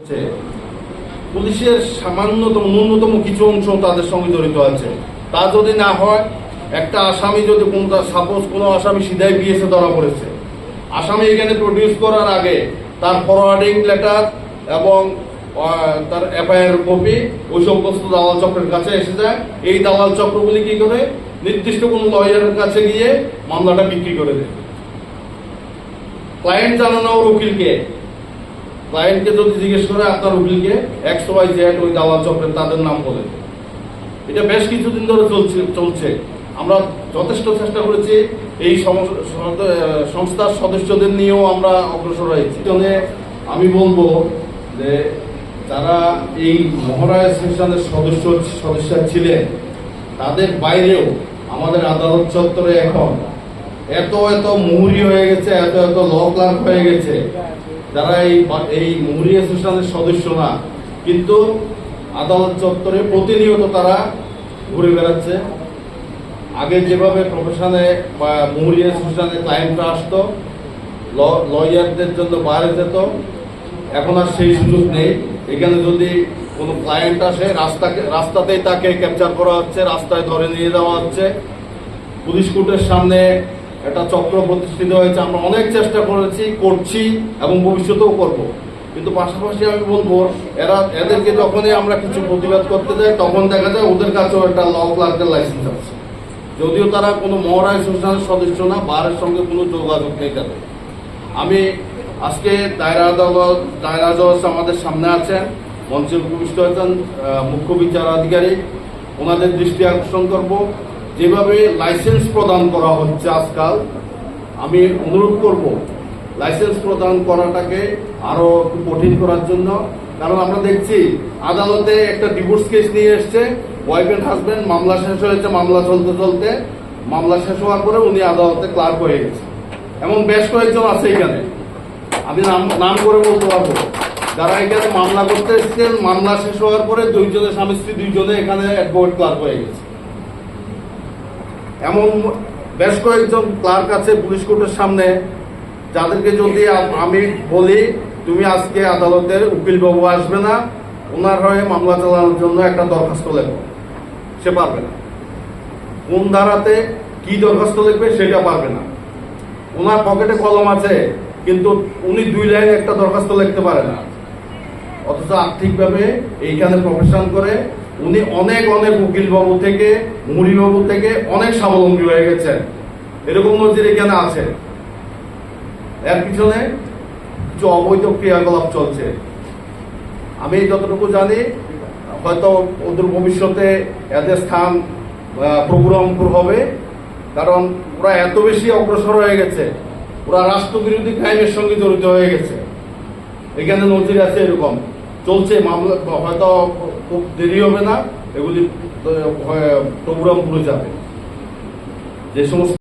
হচ্ছে, পুলিশের সামান্যতম, ন্যূনতম কিছু অংশ তাদের সঙ্গে জড়িত আছে। তা যদি না হয়, একটা আসামি যদি কোনো সাপোজ কোনো আসামি সিধাই বিএসে ধরা পড়েছে। আসামি এখানে প্রডিউস করার আগে তার ফরওয়ার্ডিং লেটার এবং তার এফআইআর কপি ওই সমস্ত দালাল চক্রের কাছে এসে যায়। এই দালাল চক্রগুলি কি করে? নির্দিষ্ট কোনো লয়ারের কাছে গিয়ে মামলাটা বিক্রি করে দেয়। ক্লায়েন্ট জানানো উকিলকে ক্লায়েন্টকে যদি জিজ্ঞেস করে আপনার উকিলকে এক্স ওয়াই জেড ওই দালাল চক্রের তাদের নাম বলে। এটা বেশ কিছুদিন ধরে চলছে চলছে। আমরা যথেষ্ট চেষ্টা করেছি এই সংস্থার সদস্যদের নিয়েও আমরা অগ্রসর হয়েছি। আমি বলব যে যারা এই মহড়া অ্যাসোসিয়েশনের সদস্য সদস্য ছিলেন, তাদের বাইরেও আমাদের আদালত চত্বরে এখন এত এত মুহুরি হয়ে গেছে, এত এত ল ক্লার্ক হয়ে গেছে। যারা এই এই মুহুরি অ্যাসোসিয়েশনের সদস্য না, কিন্তু আদালত চত্বরে প্রতিনিয়ত তারা ঘুরে বেড়াচ্ছে। আগে যেভাবে প্রফেশনে বা মুহুরি অ্যাসোসিয়েশনে ক্লায়েন্টরা আসতো লয়ারদের জন্য বাইরে যেত, এখন আর সেই সুযোগ নেই। এখানে যদি কোনো ক্লায়েন্ট আসে, রাস্তাকে রাস্তাতেই তাকে ক্যাপচার করা হচ্ছে, রাস্তায় ধরে নিয়ে যাওয়া হচ্ছে। পুলিশ কোর্টের সামনে একটা চক্র প্রতিষ্ঠিত হয়েছে, আমরা অনেক চেষ্টা করেছি, করছি এবং ভবিষ্যতেও করব। কিন্তু পাশাপাশি আমি বলব, এরা, এদেরকে যখনই আমরা কিছু প্রতিবাদ করতে যাই, তখন দেখা যায় ওদের কাছেও একটা ল ক্লার্কের লাইসেন্স আছে। যদিও তারা কোনো মহড়া অ্যাসোসিয়েশনের সদস্য না, বারের সঙ্গে কোনো যোগাযোগ নেই তাদের। আমি আজকে দায়রা আদালত দায়রা জজ আমাদের সামনে আছেন, মঞ্চে উপবিষ্ট হয়েছেন মুখ্য বিচারাধিকারী। ওনাদের দৃষ্টি আকর্ষণ করব। যেভাবে লাইসেন্স প্রদান করা হচ্ছে আজকাল, আমি অনুরোধ করব লাইসেন্স প্রদান করাটাকে আরও কঠিন করার জন্য। কারণ আমরা দেখছি, আদালতে একটা ডিভোর্স কেস নিয়ে এসছে ওয়াইফ এন্ড হাজবেন্ড মামলা শেষ হয়েছে, মামলা চলতে চলতে। মামলা শেষ হওয়ার পরে উনি আদালতে ক্লার্ক হয়ে গেছে। এমন বেশ কয়েকজন আছে এখানে। আমি নাম নাম করে বলতে পারব। যারা এখানে মামলা করতে এসেছেন, মামলা শেষ হওয়ার পরে দুইজনের স্বামী স্ত্রী দুইজনে এখানে অ্যাডভোকেট ক্লার্ক হয়ে গেছে। এমন বেশ কয়েকজন ক্লার্ক আছে পুলিশ কোর্টের সামনে, যাদেরকে যদি আমি বলি, তুমি আজকে আদালতের উকিল বাবু আসবে না, ওনার হয়ে মামলা চালানোর জন্য একটা দরখাস্ত লেখো। সে পারবে না। কোন ধারাতে কি দরখাস্ত লিখবে সেটা পারবে না। ওনার পকেটে কলম আছে, কিন্তু উনি দুই লাইন একটা দরখাস্ত লিখতে পারে না। অথচ আর্থিকভাবে এইখানে প্রফেশন করে উনি অনেক অনেক উকিল বাবু থেকে মুড়ি বাবু থেকে অনেক স্বাবলম্বী হয়ে গেছেন। এরকম নজির এখানে আছে। এর পিছনে কিছু অবৈধ ক্রিয়াকলাপ চলছে। আমি যতটুকু জানি, হয়তো ওদের ভবিষ্যতে এদের স্থান প্রোগ্রামপুর হবে, কারণ ওরা এত বেশি অগ্রসর হয়ে গেছে। ওরা রাষ্ট্রবিরোধী ক্রাইমের সঙ্গে জড়িত হয়ে গেছে। এখানে নজির আছে এরকম। চলছে মামলা, হয়তো খুব দেরি হবে না। এগুলি প্রোগ্রামগুলো যাবে। যে সমস্ত